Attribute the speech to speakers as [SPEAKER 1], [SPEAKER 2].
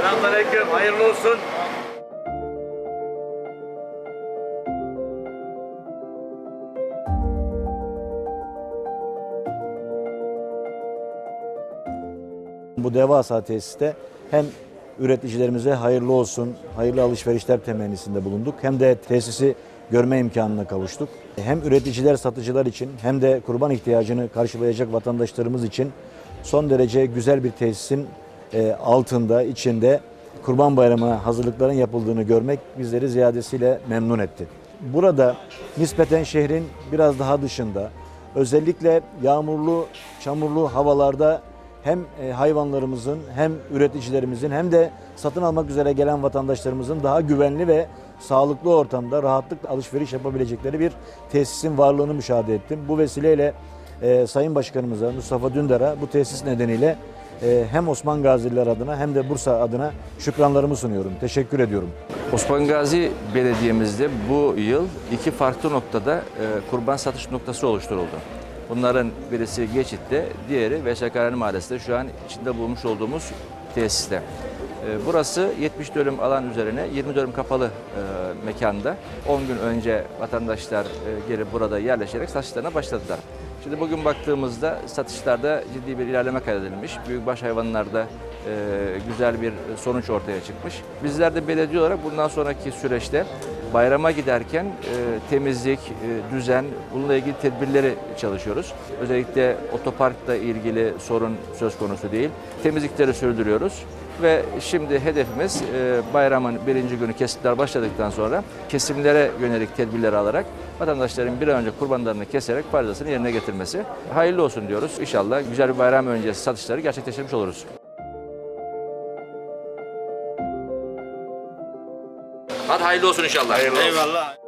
[SPEAKER 1] Selamünaleyküm. Hayırlı olsun.
[SPEAKER 2] Bu devasa tesiste hem üreticilerimize hayırlı olsun, hayırlı alışverişler temennisinde bulunduk. Hem de tesisi görme imkanına kavuştuk. Hem üreticiler, satıcılar için hem de kurban ihtiyacını karşılayacak vatandaşlarımız için son derece güzel bir tesisin e, altında, içinde Kurban Bayramı hazırlıkların yapıldığını görmek bizleri ziyadesiyle memnun etti. Burada nispeten şehrin biraz daha dışında özellikle yağmurlu, çamurlu havalarda hem e, hayvanlarımızın hem üreticilerimizin hem de satın almak üzere gelen vatandaşlarımızın daha güvenli ve sağlıklı ortamda rahatlıkla alışveriş yapabilecekleri bir tesisin varlığını müşahede ettim. Bu vesileyle e, Sayın Başkanımıza Mustafa Dündar'a bu tesis nedeniyle hem Osman Gaziler adına hem de Bursa adına şükranlarımı sunuyorum. Teşekkür ediyorum.
[SPEAKER 3] Osman Gazi Belediye'mizde bu yıl iki farklı noktada e, kurban satış noktası oluşturuldu. Bunların birisi Geçit'te, diğeri Veşakaren Mahallesi'nde şu an içinde bulmuş olduğumuz tesiste. E, Burası 70 dönüm alan üzerine 20 dönüm kapalı e, mekanda 10 gün önce vatandaşlar e, gelip burada yerleşerek satışlarına başladılar. Şimdi bugün baktığımızda satışlarda ciddi bir ilerleme kaydedilmiş. Büyükbaş hayvanlarda e, güzel bir sonuç ortaya çıkmış. Bizler de belediye olarak bundan sonraki süreçte bayrama giderken e, temizlik, e, düzen, bununla ilgili tedbirleri çalışıyoruz. Özellikle otoparkla ilgili sorun söz konusu değil. Temizlikleri sürdürüyoruz ve şimdi hedefimiz e, bayramın birinci günü kesimler başladıktan sonra kesimlere yönelik tedbirleri alarak vatandaşların bir an önce kurbanlarını keserek farzasını yerine getirmesi. Hayırlı olsun diyoruz. İnşallah güzel bir bayram öncesi satışları gerçekleştirmiş oluruz. Hadi hayırlı olsun inşallah.
[SPEAKER 1] Eyvallah.